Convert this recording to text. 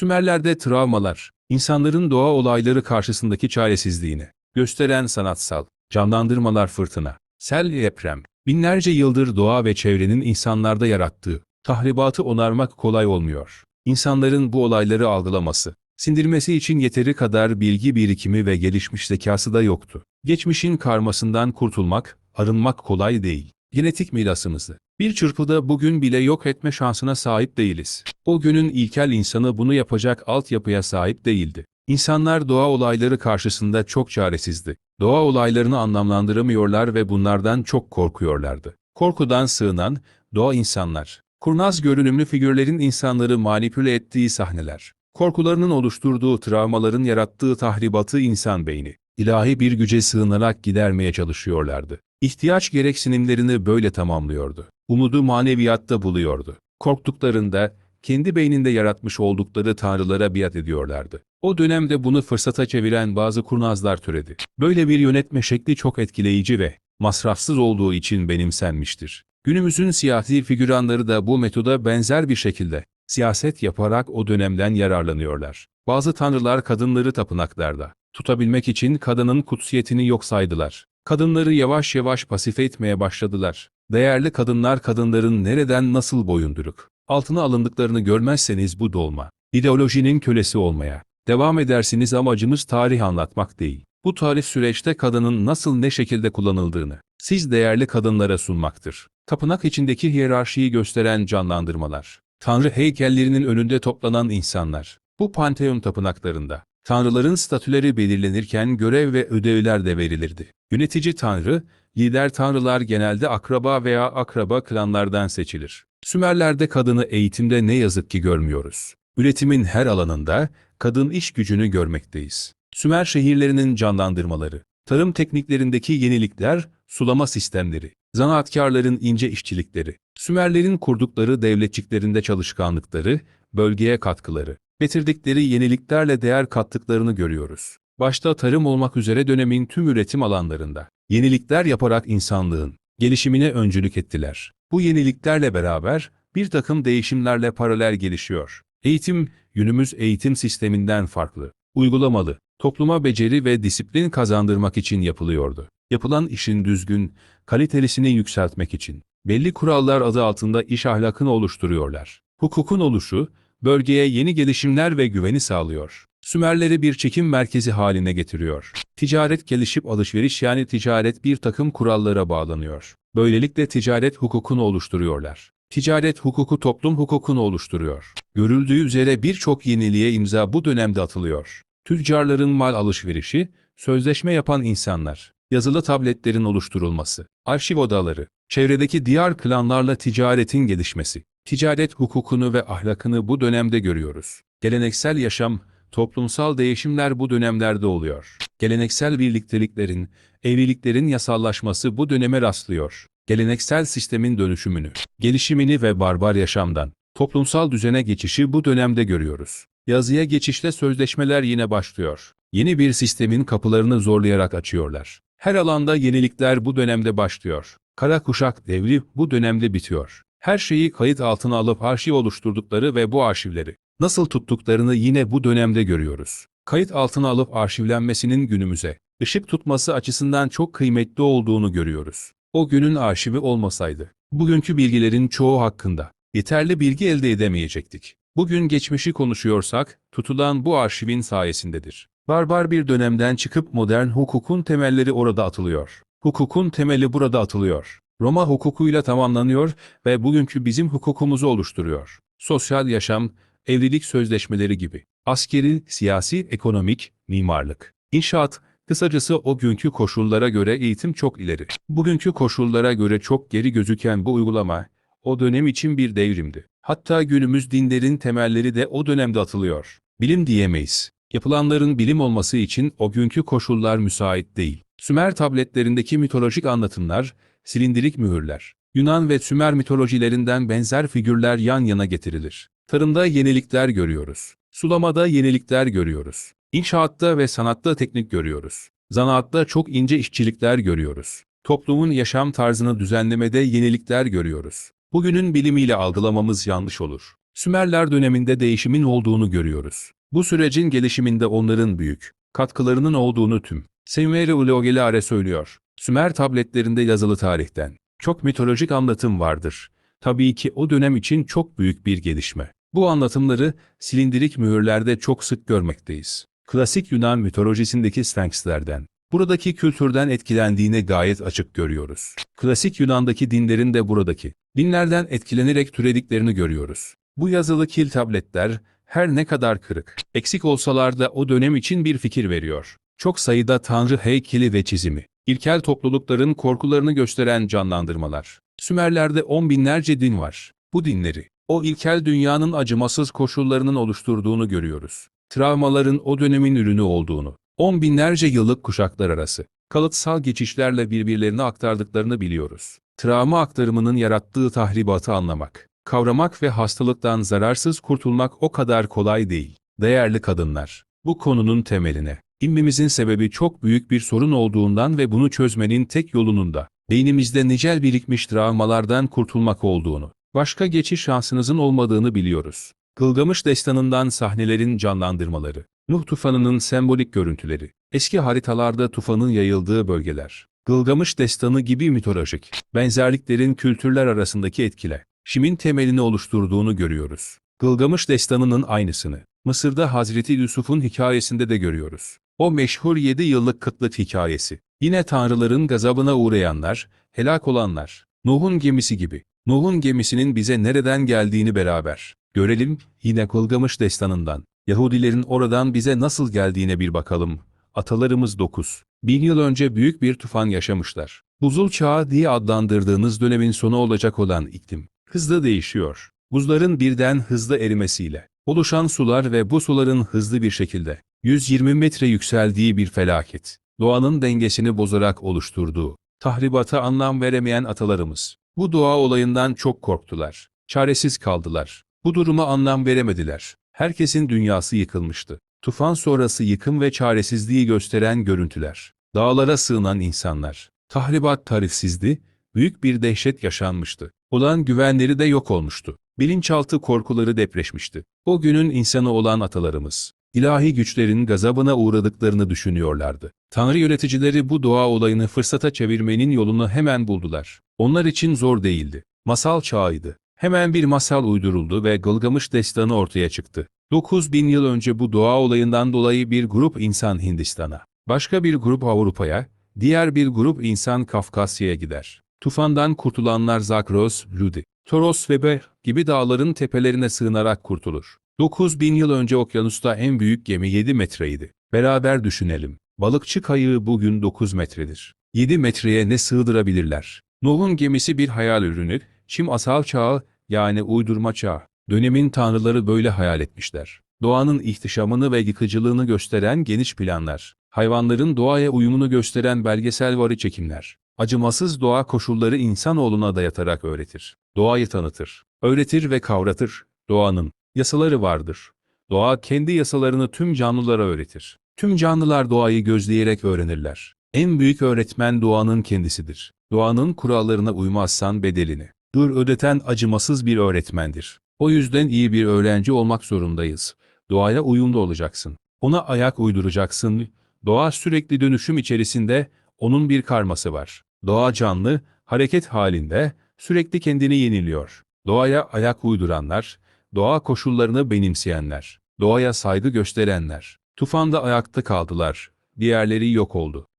Sümerlerde travmalar, insanların doğa olayları karşısındaki çaresizliğini gösteren sanatsal, canlandırmalar fırtına, sel deprem, binlerce yıldır doğa ve çevrenin insanlarda yarattığı tahribatı onarmak kolay olmuyor. İnsanların bu olayları algılaması, sindirmesi için yeteri kadar bilgi birikimi ve gelişmiş zekası da yoktu. Geçmişin karmasından kurtulmak, arınmak kolay değil. Genetik mirasımızı bir çırpıda bugün bile yok etme şansına sahip değiliz. O günün ilkel insanı bunu yapacak altyapıya sahip değildi. İnsanlar doğa olayları karşısında çok çaresizdi. Doğa olaylarını anlamlandıramıyorlar ve bunlardan çok korkuyorlardı. Korkudan sığınan, doğa insanlar. Kurnaz görünümlü figürlerin insanları manipüle ettiği sahneler. Korkularının oluşturduğu travmaların yarattığı tahribatı insan beyni, ilahi bir güce sığınarak gidermeye çalışıyorlardı. İhtiyaç gereksinimlerini böyle tamamlıyordu. Umudu maneviyatta buluyordu. Korktuklarında, kendi beyninde yaratmış oldukları tanrılara biat ediyorlardı. O dönemde bunu fırsata çeviren bazı kurnazlar türedi. Böyle bir yönetme şekli çok etkileyici ve masrafsız olduğu için benimsenmiştir. Günümüzün siyasi figüranları da bu metoda benzer bir şekilde siyaset yaparak o dönemden yararlanıyorlar. Bazı tanrılar kadınları tapınaklarda tutabilmek için kadının kutsiyetini yok saydılar. Kadınları yavaş yavaş pasife etmeye başladılar. Değerli kadınlar kadınların nereden nasıl boyunduruk, altına alındıklarını görmezseniz bu dolma. İdeolojinin kölesi olmaya devam edersiniz amacımız tarih anlatmak değil. Bu tarih süreçte kadının nasıl ne şekilde kullanıldığını siz değerli kadınlara sunmaktır. Tapınak içindeki hiyerarşiyi gösteren canlandırmalar. Tanrı heykellerinin önünde toplanan insanlar. Bu panteon tapınaklarında tanrıların statüleri belirlenirken görev ve ödevler de verilirdi. Yönetici tanrı, lider tanrılar genelde akraba veya akraba klanlardan seçilir. Sümerlerde kadını eğitimde ne yazık ki görmüyoruz. Üretimin her alanında kadın iş gücünü görmekteyiz. Sümer şehirlerinin canlandırmaları, tarım tekniklerindeki yenilikler, sulama sistemleri, zanaatkarların ince işçilikleri, Sümerlerin kurdukları devletçiklerinde çalışkanlıkları, bölgeye katkıları, getirdikleri yeniliklerle değer kattıklarını görüyoruz. Başta tarım olmak üzere dönemin tüm üretim alanlarında yenilikler yaparak insanlığın gelişimine öncülük ettiler. Bu yeniliklerle beraber bir takım değişimlerle paralel gelişiyor. Eğitim, günümüz eğitim sisteminden farklı, uygulamalı, topluma beceri ve disiplin kazandırmak için yapılıyordu. Yapılan işin düzgün, kalitelisini yükseltmek için belli kurallar adı altında iş ahlakını oluşturuyorlar. Hukukun oluşu, bölgeye yeni gelişimler ve güveni sağlıyor. Sümerleri bir çekim merkezi haline getiriyor. Ticaret gelişip alışveriş yani ticaret bir takım kurallara bağlanıyor. Böylelikle ticaret hukukunu oluşturuyorlar. Ticaret hukuku toplum hukukunu oluşturuyor. Görüldüğü üzere birçok yeniliğe imza bu dönemde atılıyor. Tüccarların mal alışverişi, sözleşme yapan insanlar, yazılı tabletlerin oluşturulması, arşiv odaları, çevredeki diğer klanlarla ticaretin gelişmesi, ticaret hukukunu ve ahlakını bu dönemde görüyoruz. Geleneksel yaşam, toplumsal değişimler bu dönemlerde oluyor. Geleneksel birlikteliklerin, evliliklerin yasallaşması bu döneme rastlıyor. Geleneksel sistemin dönüşümünü, gelişimini ve barbar yaşamdan toplumsal düzene geçişi bu dönemde görüyoruz. Yazıya geçişte sözleşmeler yine başlıyor. Yeni bir sistemin kapılarını zorlayarak açıyorlar. Her alanda yenilikler bu dönemde başlıyor. Kara kuşak devri bu dönemde bitiyor. Her şeyi kayıt altına alıp arşiv oluşturdukları ve bu arşivleri nasıl tuttuklarını yine bu dönemde görüyoruz. Kayıt altına alıp arşivlenmesinin günümüze ışık tutması açısından çok kıymetli olduğunu görüyoruz. O günün arşivi olmasaydı, bugünkü bilgilerin çoğu hakkında yeterli bilgi elde edemeyecektik. Bugün geçmişi konuşuyorsak, tutulan bu arşivin sayesindedir. Barbar bir dönemden çıkıp modern hukukun temelleri orada atılıyor. Hukukun temeli burada atılıyor. Roma hukukuyla tamamlanıyor ve bugünkü bizim hukukumuzu oluşturuyor. Sosyal yaşam, evlilik sözleşmeleri gibi. Askeri, siyasi, ekonomik, mimarlık, inşaat, kısacası o günkü koşullara göre eğitim çok ileri. Bugünkü koşullara göre çok geri gözüken bu uygulama, o dönem için bir devrimdi. Hatta günümüz dinlerin temelleri de o dönemde atılıyor. Bilim diyemeyiz. Yapılanların bilim olması için o günkü koşullar müsait değil. Sümer tabletlerindeki mitolojik anlatımlar, silindirik mühürler, Yunan ve Sümer mitolojilerinden benzer figürler yan yana getirilir. Tarımda yenilikler görüyoruz. Sulamada yenilikler görüyoruz. İnşaatta ve sanatta teknik görüyoruz. Zanaatta çok ince işçilikler görüyoruz. Toplumun yaşam tarzını düzenlemede yenilikler görüyoruz. Bugünün bilimiyle algılamamız yanlış olur. Sümerler döneminde değişimin olduğunu görüyoruz. Bu sürecin gelişiminde onların büyük katkılarının olduğunu tüm Semveri Uleogelare söylüyor. Sümer tabletlerinde yazılı tarihten çok mitolojik anlatım vardır. Tabii ki o dönem için çok büyük bir gelişme. Bu anlatımları silindirik mühürlerde çok sık görmekteyiz. Klasik Yunan mitolojisindeki Sphinx'lerden, buradaki kültürden etkilendiğini gayet açık görüyoruz. Klasik Yunan'daki dinlerin de buradaki dinlerden etkilenerek türediklerini görüyoruz. Bu yazılı kil tabletler her ne kadar kırık, eksik olsalar da o dönem için bir fikir veriyor. Çok sayıda tanrı heykeli ve çizimi, ilkel toplulukların korkularını gösteren canlandırmalar. Sümerlerde on binlerce din var. Bu dinleri, o ilkel dünyanın acımasız koşullarının oluşturduğunu görüyoruz. Travmaların o dönemin ürünü olduğunu, on binlerce yıllık kuşaklar arası, kalıtsal geçişlerle birbirlerine aktardıklarını biliyoruz. Travma aktarımının yarattığı tahribatı anlamak, kavramak ve hastalıktan zararsız kurtulmak o kadar kolay değil. Değerli kadınlar, bu konunun temeline, inmemizin sebebi çok büyük bir sorun olduğundan ve bunu çözmenin tek yolunun da, beynimizde nicel birikmiş travmalardan kurtulmak olduğunu, başka geçiş şansınızın olmadığını biliyoruz. Gılgamış destanından sahnelerin canlandırmaları, Nuh tufanının sembolik görüntüleri, eski haritalarda tufanın yayıldığı bölgeler, Gılgamış destanı gibi mitolojik, benzerliklerin kültürler arasındaki etkile, Şim'in temelini oluşturduğunu görüyoruz. Gılgamış destanının aynısını, Mısır'da Hazreti Yusuf'un hikayesinde de görüyoruz. O meşhur 7 yıllık kıtlık hikayesi. Yine tanrıların gazabına uğrayanlar, helak olanlar, Nuh'un gemisi gibi. Nuh'un gemisinin bize nereden geldiğini beraber görelim yine Gılgamış destanından. Yahudilerin oradan bize nasıl geldiğine bir bakalım. Atalarımız 9. Bin yıl önce büyük bir tufan yaşamışlar. Buzul çağı diye adlandırdığınız dönemin sonu olacak olan iklim, hızla değişiyor. Buzların birden hızlı erimesiyle, oluşan sular ve bu suların hızlı bir şekilde, 120 metre yükseldiği bir felaket, doğanın dengesini bozarak oluşturduğu, tahribata anlam veremeyen atalarımız, bu doğa olayından çok korktular, çaresiz kaldılar, bu duruma anlam veremediler, herkesin dünyası yıkılmıştı. Tufan sonrası yıkım ve çaresizliği gösteren görüntüler, dağlara sığınan insanlar, tahribat tarifsizdi, büyük bir dehşet yaşanmıştı. Olan güvenleri de yok olmuştu. Bilinçaltı korkuları depreşmişti. O günün insanı olan atalarımız, ilahi güçlerin gazabına uğradıklarını düşünüyorlardı. Tanrı yöneticileri bu doğa olayını fırsata çevirmenin yolunu hemen buldular. Onlar için zor değildi. Masal çağıydı. Hemen bir masal uyduruldu ve Gılgamış destanı ortaya çıktı. 9000 yıl önce bu doğa olayından dolayı bir grup insan Hindistan'a, başka bir grup Avrupa'ya, diğer bir grup insan Kafkasya'ya gider. Tufandan kurtulanlar Zakros, Ludi, Toros ve Beh gibi dağların tepelerine sığınarak kurtulur. 9000 yıl önce okyanusta en büyük gemi 7 metreydi. Beraber düşünelim. Balıkçı kayığı bugün 9 metredir. 7 metreye ne sığdırabilirler? Nuh'un gemisi bir hayal ürünü, Çim asal çağı yani uydurma çağı. Dönemin tanrıları böyle hayal etmişler. Doğanın ihtişamını ve yıkıcılığını gösteren geniş planlar. Hayvanların doğaya uyumunu gösteren belgesel varı çekimler. Acımasız doğa koşulları insanoğluna dayatarak öğretir. Doğayı tanıtır. Öğretir ve kavratır. Doğanın yasaları vardır. Doğa kendi yasalarını tüm canlılara öğretir. Tüm canlılar doğayı gözleyerek öğrenirler. En büyük öğretmen doğanın kendisidir. Doğanın kurallarına uymazsan bedelini. Dur ödeten acımasız bir öğretmendir. O yüzden iyi bir öğrenci olmak zorundayız. Doğaya uyumlu olacaksın. Ona ayak uyduracaksın. Doğa sürekli dönüşüm içerisinde, onun bir karması var. Doğa canlı, hareket halinde, sürekli kendini yeniliyor. Doğaya ayak uyduranlar, doğa koşullarını benimseyenler, doğaya saygı gösterenler. Tufanda ayakta kaldılar, diğerleri yok oldu.